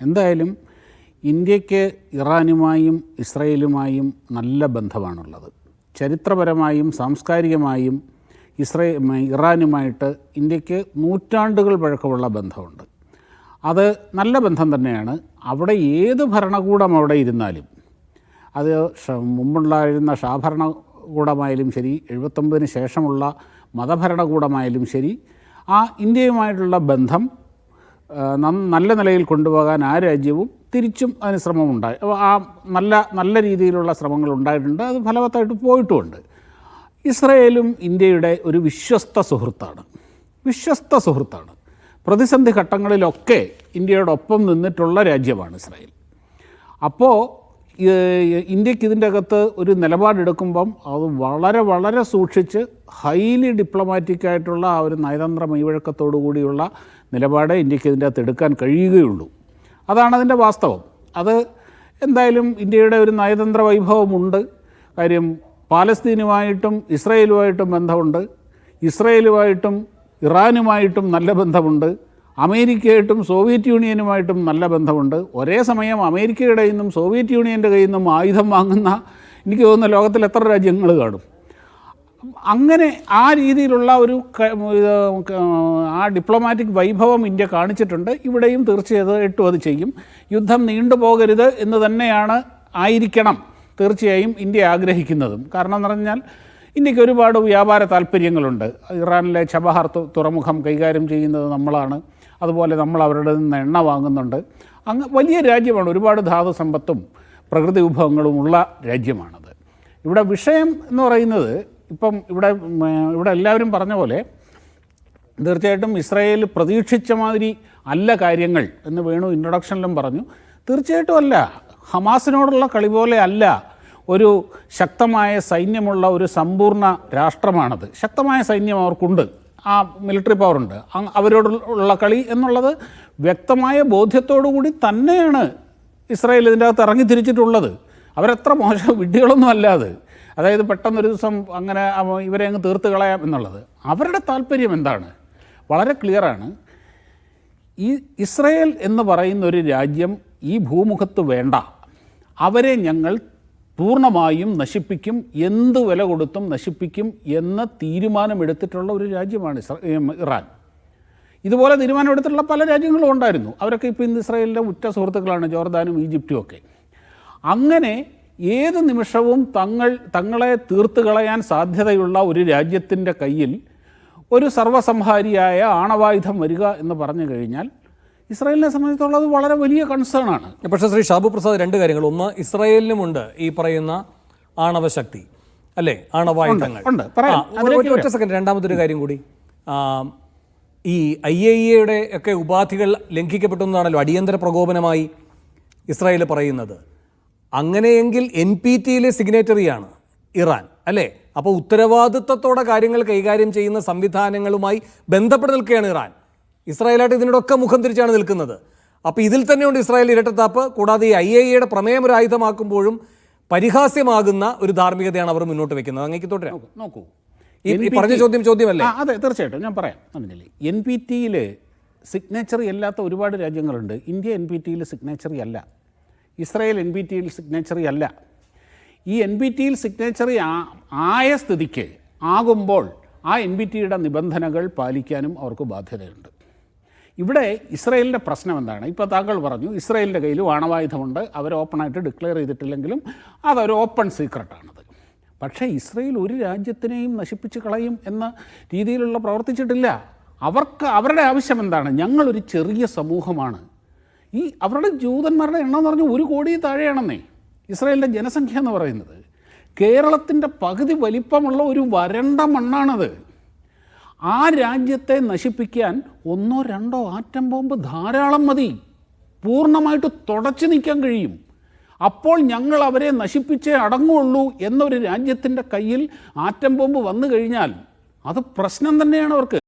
എന്തായാലും ഇന്ത്യയ്ക്ക് ഇറാനുമായും ഇസ്രയേലുമായും നല്ല ബന്ധമാണുള്ളത്. ചരിത്രപരമായും സാംസ്കാരികമായും ഇസ്രേ ഇറാനുമായിട്ട് ഇന്ത്യയ്ക്ക് നൂറ്റാണ്ടുകൾ പഴക്കമുള്ള ബന്ധമുണ്ട്. അത് നല്ല ബന്ധം തന്നെയാണ്. അവിടെ ഏത് ഭരണകൂടം അവിടെ ഇരുന്നാലും അത് മുമ്പുണ്ടായിരുന്ന ഷാ ഭരണകൂടമായാലും ശരി എഴുപത്തൊമ്പതിന് ശേഷമുള്ള മതഭരണകൂടമായാലും ശരി ആ ഇന്ത്യയുമായിട്ടുള്ള ബന്ധം നല്ല നിലയിൽ കൊണ്ടുപോകാൻ ആ രാജ്യവും തിരിച്ചും അതിന് ശ്രമമുണ്ടായി. ആ നല്ല നല്ല രീതിയിലുള്ള ശ്രമങ്ങൾ ഉണ്ടായിട്ടുണ്ട്. അത് ഫലവത്തായിട്ട് പോയിട്ടുമുണ്ട്. ഇസ്രയേലും ഇന്ത്യയുടെ ഒരു വിശ്വസ്ത സുഹൃത്താണ്. വിശ്വസ്ത സുഹൃത്താണ്. പ്രതിസന്ധി ഘട്ടങ്ങളിലൊക്കെ ഇന്ത്യയോടൊപ്പം നിന്നിട്ടുള്ള രാജ്യമാണ് ഇസ്രായേൽ. അപ്പോൾ ഇന്ത്യയ്ക്ക് ഇതിന്റെ അകത്ത് ഒരു നിലപാടെടുക്കുമ്പം അത് വളരെ വളരെ സൂക്ഷിച്ച് ഹൈലി ഡിപ്ലോമാറ്റിക് ആയിട്ടുള്ള ആ ഒരു നയതന്ത്ര മെയ്വഴക്കത്തോടു കൂടിയുള്ള നിലപാട് ഇന്ത്യയ്ക്ക് ഇതിന്റെ അകത്ത് എടുക്കാൻ കഴിയുകയുള്ളൂ. അതാണ് അതിന്റെ വാസ്തവം. അത് എന്തായാലും ഇന്ത്യയുടെ ഒരു നയതന്ത്ര വൈഭവമുണ്ട്. കാര്യം പാലസ്തീനുമായിട്ടും ഇസ്രയേലുമായിട്ടും ബന്ധമുണ്ട്. ഇസ്രയേലുമായിട്ടും ഇറാനുമായിട്ടും നല്ല ബന്ധമുണ്ട്. അമേരിക്കയായിട്ടും സോവിയറ്റ് യൂണിയനുമായിട്ടും നല്ല ബന്ധമുണ്ട്. ഒരേ സമയം അമേരിക്കയുടെ കയ്യിൽ നിന്നും സോവിയറ്റ് യൂണിയന്റെ കയ്യിൽ നിന്നും ആയുധം വാങ്ങുന്ന എനിക്ക് തോന്നുന്ന ലോകത്തിൽ എത്ര രാജ്യങ്ങൾ കാണും. അങ്ങനെ ആ രീതിയിലുള്ള ഒരു ആ ഡിപ്ലോമാറ്റിക് വൈഭവം ഇന്ത്യ കാണിച്ചിട്ടുണ്ട്. ഇവിടെയും തീർച്ചയായിട്ടും അത് ചെയ്യും. യുദ്ധം നീണ്ടുപോകരുത് എന്ന് തന്നെയാണ് ആയിരിക്കണം തീർച്ചയായും ഇന്ത്യ ആഗ്രഹിക്കുന്നതും. കാരണം എന്ന് പറഞ്ഞാൽ ഇന്ത്യയ്ക്ക് ഒരുപാട് വ്യാപാര താല്പര്യങ്ങളുണ്ട്. ഇറാനിലെ ചബഹാർ തുറമുഖം കൈകാര്യം ചെയ്യുന്നത് നമ്മളാണ്. അതുപോലെ നമ്മൾ അവരുടെ നിന്ന് എണ്ണ വാങ്ങുന്നുണ്ട്. അങ്ങ് വലിയ രാജ്യമാണ്. ഒരുപാട് ധാതു സമ്പത്തും പ്രകൃതി വിഭവങ്ങളും ഉള്ള രാജ്യമാണത്. ഇവിടെ വിഷയം എന്ന് പറയുന്നത് ഇപ്പം ഇവിടെ ഇവിടെ എല്ലാവരും പറഞ്ഞ പോലെ തീർച്ചയായിട്ടും ഇസ്രായേൽ പ്രതീക്ഷിച്ച മാതിരി അല്ല കാര്യങ്ങൾ എന്ന് വേണു ഇൻട്രൊഡക്ഷനിലും പറഞ്ഞു. തീർച്ചയായിട്ടും അല്ല. ഹമാസിനോടുള്ള കളി പോലെ അല്ല. ഒരു ശക്തമായ സൈന്യമുള്ള ഒരു സമ്പൂർണ രാഷ്ട്രമാണത്. ശക്തമായ സൈന്യം അവർക്കുണ്ട്. ആ മിലിറ്ററി പവറുണ്ട് അവരോടുള്ള കളി എന്നുള്ളത് വ്യക്തമായ ബോധ്യത്തോടു കൂടി തന്നെയാണ് ഇസ്രായേൽ ഇതിന്റെ അകത്ത് ഇറങ്ങി തിരിച്ചിട്ടുള്ളത്. അവരെത്ര മോശം വിഡ്ഢികളൊന്നും അല്ലാതെ അതായത് പെട്ടെന്നൊരു ദിവസം അങ്ങനെ ഇവരെ അങ്ങ് തീർത്ത് കളയാം എന്നുള്ളത്. അവരുടെ താല്പര്യം എന്താണ്? വളരെ ക്ലിയറാണ് ഈ ഇസ്രയേൽ എന്ന് പറയുന്ന ഒരു രാജ്യം ഈ ഭൂമുഖത്ത് വേണ്ട. അവരെ ഞങ്ങൾ പൂർണമായും നശിപ്പിക്കും എന്ത് വില കൊടുത്തും നശിപ്പിക്കും എന്ന തീരുമാനമെടുത്തിട്ടുള്ള ഒരു രാജ്യമാണ് ഇറാൻ. ഇതുപോലെ തീരുമാനമെടുത്തിട്ടുള്ള പല രാജ്യങ്ങളും ഉണ്ടായിരുന്നു. അവരൊക്കെ ഇപ്പോൾ ഇന്ന് ഇസ്രായേലിന്റെ ഉറ്റ സുഹൃത്തുക്കളാണ് ജോർദാനും ഈജിപ്റ്റും ഒക്കെ. അങ്ങനെ ഏത് നിമിഷവും തങ്ങൾ തങ്ങളെ തീർത്ത് കളയാൻ സാധ്യതയുള്ള ഒരു രാജ്യത്തിന്റെ കയ്യിൽ ഒരു സർവസംഹാരിയായ ആണവായുധം വരിക എന്ന് പറഞ്ഞു കഴിഞ്ഞാൽ ഇസ്രായേലിനെ സംബന്ധിച്ചുള്ളത് വളരെ വലിയ കൺസേൺ ആണ്. പക്ഷേ ശ്രീ ഷാബു പ്രസാദ് രണ്ട് കാര്യങ്ങൾ. ഒന്ന് ഇസ്രായേലിനുമുണ്ട് ഈ പറയുന്ന ആണവശക്തി അല്ലേ? ആണവായുധങ്ങൾ ഒറ്റ സെക്കൻഡ്. രണ്ടാമത്തെ ഒരു കാര്യം കൂടി. ഈ ഐ എ ഇയുടെ ഒക്കെ ഉപാധികൾ ലംഘിക്കപ്പെട്ടു എന്നാണല്ലോ അടിയന്തര പ്രകോപനമായി ഇസ്രായേൽ പറയുന്നത്. അങ്ങനെയെങ്കിൽ എൻ പി ടിയിലെ സിഗ്നേറ്ററിയാണ് ഇറാൻ അല്ലേ? അപ്പോൾ ഉത്തരവാദിത്തത്തോടെ കാര്യങ്ങൾ കൈകാര്യം ചെയ്യുന്ന സംവിധാനങ്ങളുമായി ബന്ധപ്പെട്ട് നിൽക്കുകയാണ് ഇറാൻ. ഇസ്രായേലായിട്ട് ഇതിനോടൊക്കെ മുഖം തിരിച്ചാണ് നിൽക്കുന്നത്. അപ്പോൾ ഇതിൽ തന്നെയുണ്ട് ഇസ്രായേൽ ഇരട്ടത്താപ്പ്. കൂടാതെ ഈ ഐ എ ഇയുടെ പ്രമേയം ഒരു ആയുധമാക്കുമ്പോഴും പരിഹാസ്യമാകുന്ന ഒരു ധാർമ്മികതയാണ് അവർ മുന്നോട്ട് വെക്കുന്നത്. അങ്ങേക്ക് തൊട്ട് നോക്കൂ ഈ പറഞ്ഞ ചോദ്യം ചോദ്യമല്ലേ? അതെ തീർച്ചയായിട്ടും. ഞാൻ പറയാം. പറഞ്ഞില്ലേ എൻ പി ടിയിൽ സിഗ്നേച്ചറി അല്ലാത്ത ഒരുപാട് രാജ്യങ്ങളുണ്ട്. ഇന്ത്യ എൻ പി ടിയിൽ സിഗ്നേച്ചറി അല്ല. ഇസ്രായേൽ എൻ പി ടിയിൽ സിഗ്നേച്ചറി അല്ല. ഈ എൻ പി ടിയിൽ സിഗ്നേച്ചറി ആയ സ്ഥിതിക്ക് ആകുമ്പോൾ ആ എൻ പി ടിയുടെ നിബന്ധനകൾ പാലിക്കാനും അവർക്ക് ബാധ്യതയുണ്ട്. ഇവിടെ ഇസ്രയേലിന്റെ പ്രശ്നം എന്താണ്? ഇപ്പോൾ താങ്കൾ പറഞ്ഞു ഇസ്രയേലിന്റെ കയ്യിൽ ആണവായുധമുണ്ട് അവർ ഓപ്പണായിട്ട് ഡിക്ലെയർ ചെയ്തിട്ടില്ലെങ്കിലും അതൊരു ഓപ്പൺ സീക്രട്ടാണത് പക്ഷേ ഇസ്രയേൽ ഒരു രാജ്യത്തിനെയും നശിപ്പിച്ച് കളയും എന്ന രീതിയിലുള്ള പ്രവർത്തിച്ചിട്ടില്ല. അവർക്ക് അവരുടെ ആവശ്യം എന്താണ്? ഞങ്ങളൊരു ചെറിയ സമൂഹമാണ്. ഈ അവരുടെ ജൂതന്മാരുടെ എണ്ണം എന്ന് പറഞ്ഞാൽ ഒരു കോടി താഴെയാണെന്നേ. ഇസ്രയേലിന്റെ ജനസംഖ്യ എന്ന് പറയുന്നത്. കേരളത്തിന്റെ പകുതി വലിപ്പമുള്ള ഒരു വരണ്ട മണ്ണാണത്. ആ രാജ്യത്തെ നശിപ്പിക്കാൻ ഒന്നോ രണ്ടോ ആറ്റം ബോംബ് ധാരാളം മതി. പൂർണമായിട്ട് തുടച്ചു നിൽക്കാൻ കഴിയും. അപ്പോൾ ഞങ്ങൾ അവരെ നശിപ്പിച്ചേ അടങ്ങുള്ളൂ എന്നൊരു രാജ്യത്തിന്റെ കയ്യിൽ ആറ്റം ബോംബ് വന്നു കഴിഞ്ഞാൽ അത് പ്രശ്നം തന്നെയാണ് അവർക്ക്.